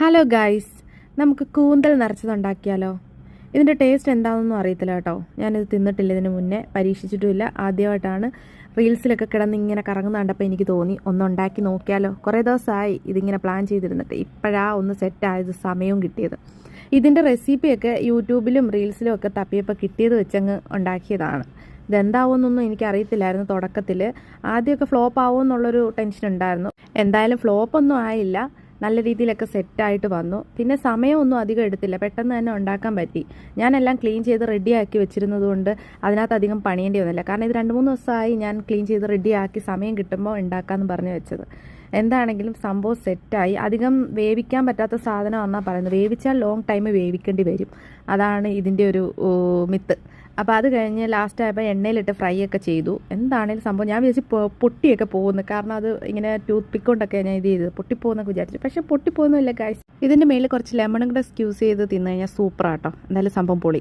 Hello guys നമുക്ക് കൂന്തൽ നിറച്ചതുണ്ടാക്കിയാലോ? ഇതിന്റെ ടേസ്റ്റ് എന്താണെന്നൊന്നും അറിയത്തില്ല കേട്ടോ. ഞാനിത് തിന്നിട്ടില്ല. ഇതിന് മുന്നേ പരീക്ഷിച്ചിട്ടുമില്ല. ആദ്യമായിട്ടാണ് റീൽസിലൊക്കെ കിടന്ന് ഇങ്ങനെ കറങ്ങുന്ന കണ്ടപ്പോൾ എനിക്ക് തോന്നി ഒന്നുണ്ടാക്കി നോക്കിയാലോ. കുറേ ദിവസമായി ഇതിങ്ങനെ പ്ലാൻ ചെയ്തിരുന്നിട്ട് ഇപ്പോഴാ ഒന്ന് സെറ്റായത് സമയവും കിട്ടിയത്. ഇതിന്റെ റെസിപ്പിയൊക്കെ യൂട്യൂബിലും റീൽസിലും ഒക്കെ തപ്പിയപ്പോൾ കിട്ടിയത് വെച്ചങ്ങ് ഉണ്ടാക്കിയതാണ്. ഇതെന്താവുമെന്നൊന്നും എനിക്കറിയത്തില്ലായിരുന്നു തുടക്കത്തിൽ ആദ്യമൊക്കെ ഫ്ലോപ്പ് ആവുമെന്നുള്ളൊരു ടെൻഷൻ ഉണ്ടായിരുന്നു. എന്തായാലും ഫ്ലോപ്പൊന്നും ആയില്ല. നല്ല രീതിയിലൊക്കെ സെറ്റായിട്ട് വന്നു. പിന്നെ സമയമൊന്നും അധികം എടുത്തില്ല. പെട്ടെന്ന് തന്നെ ഉണ്ടാക്കാൻ പറ്റി. ഞാനെല്ലാം ക്ലീൻ ചെയ്ത് റെഡിയാക്കി വെച്ചിരുന്നത് കൊണ്ട് അതിനകത്ത് അധികം പണിയേണ്ടി വന്നില്ല. കാരണം ഇത് രണ്ട് മൂന്ന് ദിവസമായി ഞാൻ ക്ലീൻ ചെയ്ത് റെഡിയാക്കി സമയം കിട്ടുമ്പോൾ ഉണ്ടാക്കാമെന്ന് പറഞ്ഞു വെച്ചത്. എന്താണെങ്കിലും സംഭവം സെറ്റായി. അധികം വേവിക്കാൻ പറ്റാത്ത സാധനം എന്നാണ് പറയുന്നത്. വേവിച്ചാൽ ലോങ് ടൈം വേവിക്കേണ്ടി വരും. അതാണ് ഇതിന്റെ ഒരു മിത്ത്. അപ്പോൾ അത് കഴിഞ്ഞ് ലാസ്റ്റ് ആയപ്പോൾ എണ്ണയിലിട്ട് ഫ്രൈ ഒക്കെ ചെയ്തു എന്താണേലും സംഭവം? ഞാൻ വിചാരിച്ചു പൊട്ടിയൊക്കെ പോകുന്നു. കാരണം അത് ഇങ്ങനെ ടൂത്ത് പിക്ക് കൊണ്ടൊക്കെ ഞാൻ ഇത് ചെയ്തത്. പൊട്ടിപ്പോകുന്നൊക്കെ വിചാരിച്ചു പക്ഷേ പൊട്ടിപ്പോകുന്നില്ല കാഴ്ച ഇതിന്റെ മേളിൽ കുറച്ച് ലെമണും കൂടെ സ്ക്യൂസ് ചെയ്ത് തിന്നു കഴിഞ്ഞാൽ സൂപ്പറാട്ടോ എന്തായാലും സംഭവം പൊളി.